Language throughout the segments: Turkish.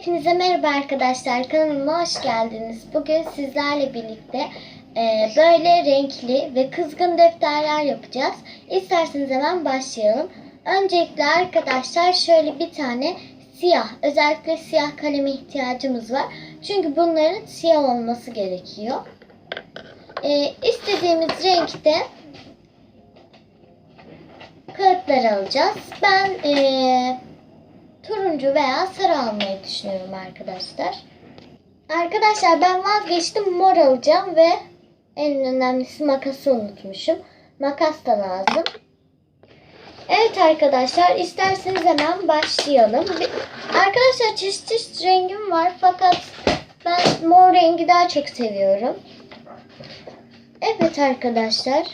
Hepinize merhaba arkadaşlar. Kanalıma hoş geldiniz. Bugün sizlerle birlikte e, böyle renkli ve kızgın defterler yapacağız. İsterseniz hemen başlayalım. Öncelikle arkadaşlar şöyle bir tane siyah, özellikle siyah kaleme ihtiyacımız var. Çünkü bunların siyah olması gerekiyor. E, istediğimiz renkte kağıtlar alacağız. Ben e, turuncu veya sarı almayı düşünüyorum arkadaşlar. Arkadaşlar ben vazgeçtim mor alacağım ve en önemlisi makası unutmuşum. Makas da lazım. Evet arkadaşlar isterseniz hemen başlayalım. Arkadaşlar çeşit çeşit rengim var fakat ben mor rengi daha çok seviyorum. Evet arkadaşlar.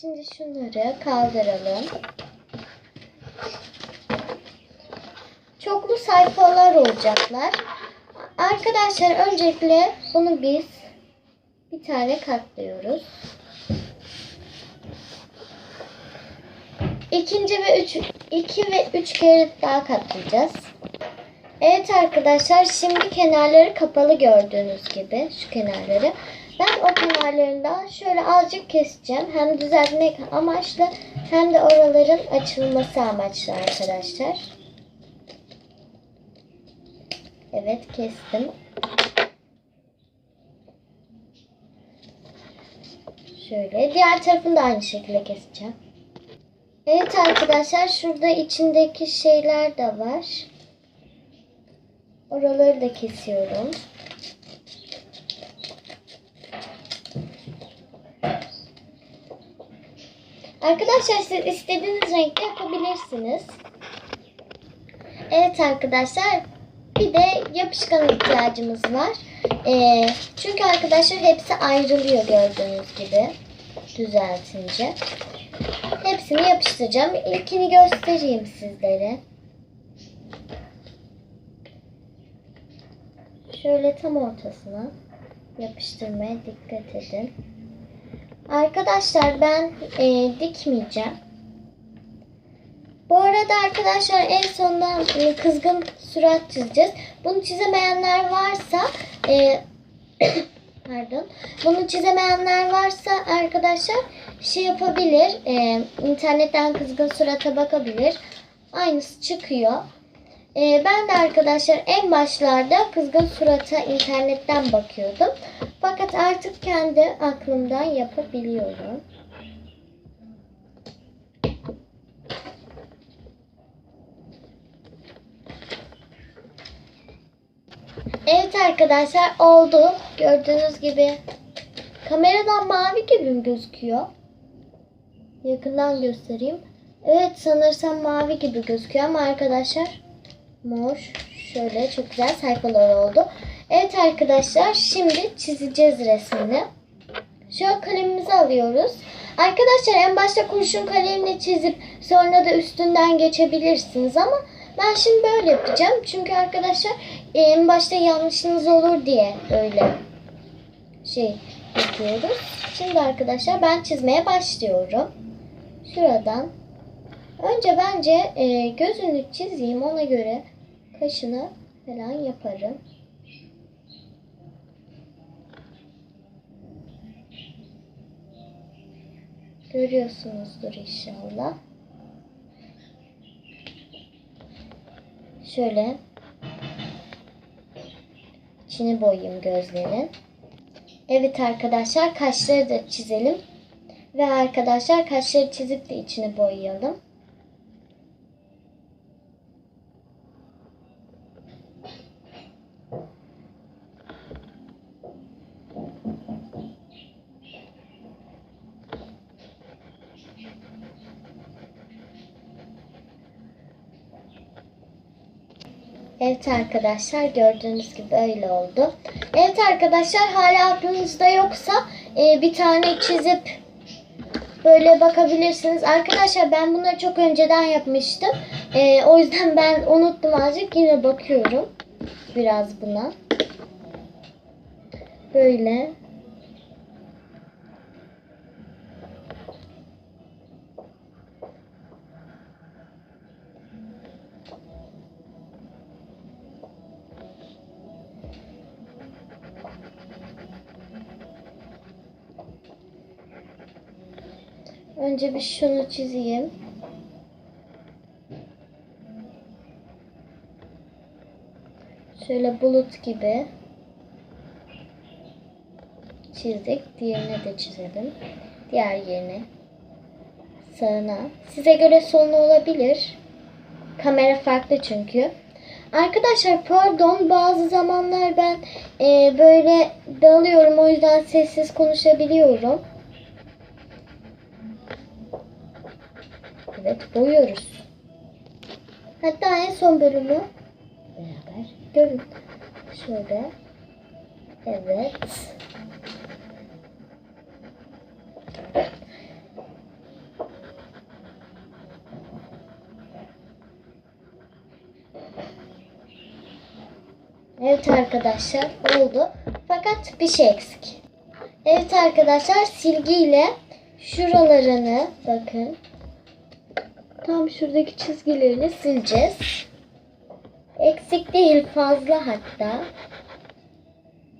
Şimdi şunları kaldıralım. Çoklu sayfalar olacaklar. Arkadaşlar öncelikle bunu biz bir tane katlıyoruz. İkinci ve üç, iki ve üç kere daha katlayacağız. Evet arkadaşlar şimdi kenarları kapalı gördüğünüz gibi şu kenarları. Ben o kenarlarından şöyle azıcık keseceğim. Hem düzeltmek amaçlı hem de oraların açılması amaçlı arkadaşlar. Evet kestim. Şöyle diğer tarafını da aynı şekilde keseceğim. Evet arkadaşlar şurada içindeki şeyler de var. Oraları da kesiyorum. Arkadaşlar siz istediğiniz renkte yapabilirsiniz. Evet arkadaşlar bir de yapışkan ihtiyacımız var. Ee, çünkü arkadaşlar hepsi ayrılıyor gördüğünüz gibi düzeltince. Hepsini yapıştıracağım. İlkini göstereyim sizlere. Şöyle tam ortasına yapıştırmaya dikkat edin. Arkadaşlar ben e, dikmeyeceğim. Bu arada arkadaşlar en sonunda e, kızgın surat çizeceğiz. Bunu çizemeyenler varsa e, pardon. Bunu çizemeyenler varsa arkadaşlar şey yapabilir. E, internetten kızgın surata bakabilir. Aynısı çıkıyor. E, ben de arkadaşlar en başlarda kızgın surata internetten bakıyordum. Fakat artık kendi aklımdan yapabiliyorum. Evet arkadaşlar oldu. Gördüğünüz gibi kameradan mavi gibi mi gözüküyor? Yakından göstereyim. Evet sanırsam mavi gibi gözüküyor ama arkadaşlar mor şöyle çok güzel sayfalar oldu. Evet arkadaşlar şimdi çizeceğiz resmini. Şöyle kalemimizi alıyoruz. Arkadaşlar en başta kurşun kalemle çizip sonra da üstünden geçebilirsiniz ama ben şimdi böyle yapacağım. Çünkü arkadaşlar en başta yanlışınız olur diye böyle şey yapıyoruz. Şimdi arkadaşlar ben çizmeye başlıyorum. Şuradan. Önce bence e, gözünü çizeyim ona göre kaşını falan yaparım. Görüyorsunuzdur inşallah. Şöyle içini boyayayım gözlerin. Evet arkadaşlar kaşları da çizelim. Ve arkadaşlar kaşları çizip de içini boyayalım. Evet arkadaşlar gördüğünüz gibi öyle oldu. Evet arkadaşlar hala aklınızda yoksa e, bir tane çizip böyle bakabilirsiniz. Arkadaşlar ben bunları çok önceden yapmıştım. E, o yüzden ben unuttum azıcık yine bakıyorum biraz buna. Böyle. Önce bir şunu çizeyim. Şöyle bulut gibi çizdik. Diğerini de çizelim. Diğer yerini sağına. Size göre soluna olabilir. Kamera farklı çünkü. Arkadaşlar pardon bazı zamanlar ben e, böyle dalıyorum o yüzden sessiz konuşabiliyorum. Evet boyuyoruz. Hatta en son bölümü beraber görün. Şöyle. Evet. Evet arkadaşlar oldu. Fakat bir şey eksik. Evet arkadaşlar silgiyle şuralarını bakın. Tam şuradaki çizgilerini sileceğiz. Eksik değil fazla hatta.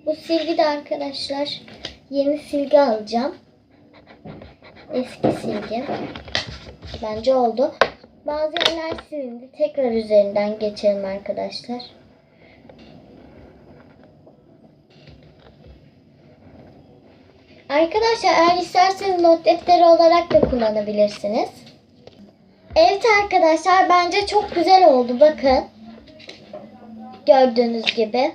Bu silgi de arkadaşlar yeni silgi alacağım. Eski silgi. Bence oldu. Bazı yerler silindi. Tekrar üzerinden geçelim arkadaşlar. Arkadaşlar eğer isterseniz not defteri olarak da kullanabilirsiniz. Evet arkadaşlar bence çok güzel oldu bakın. Gördüğünüz gibi.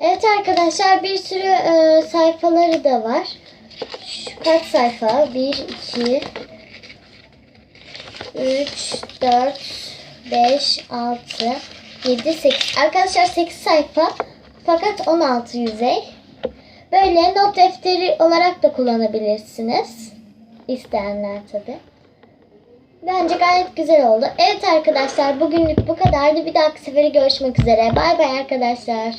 Evet arkadaşlar bir sürü e, sayfaları da var. Şu kaç sayfa? 1, 2, 3, 4, 5, 6, 7, 8. Arkadaşlar 8 sayfa fakat 16 yüzey. Böyle not defteri olarak da kullanabilirsiniz. İsteyenler tabi. Bence gayet güzel oldu. Evet arkadaşlar bugünlük bu kadardı. Bir dahaki sefere görüşmek üzere. Bay bay arkadaşlar.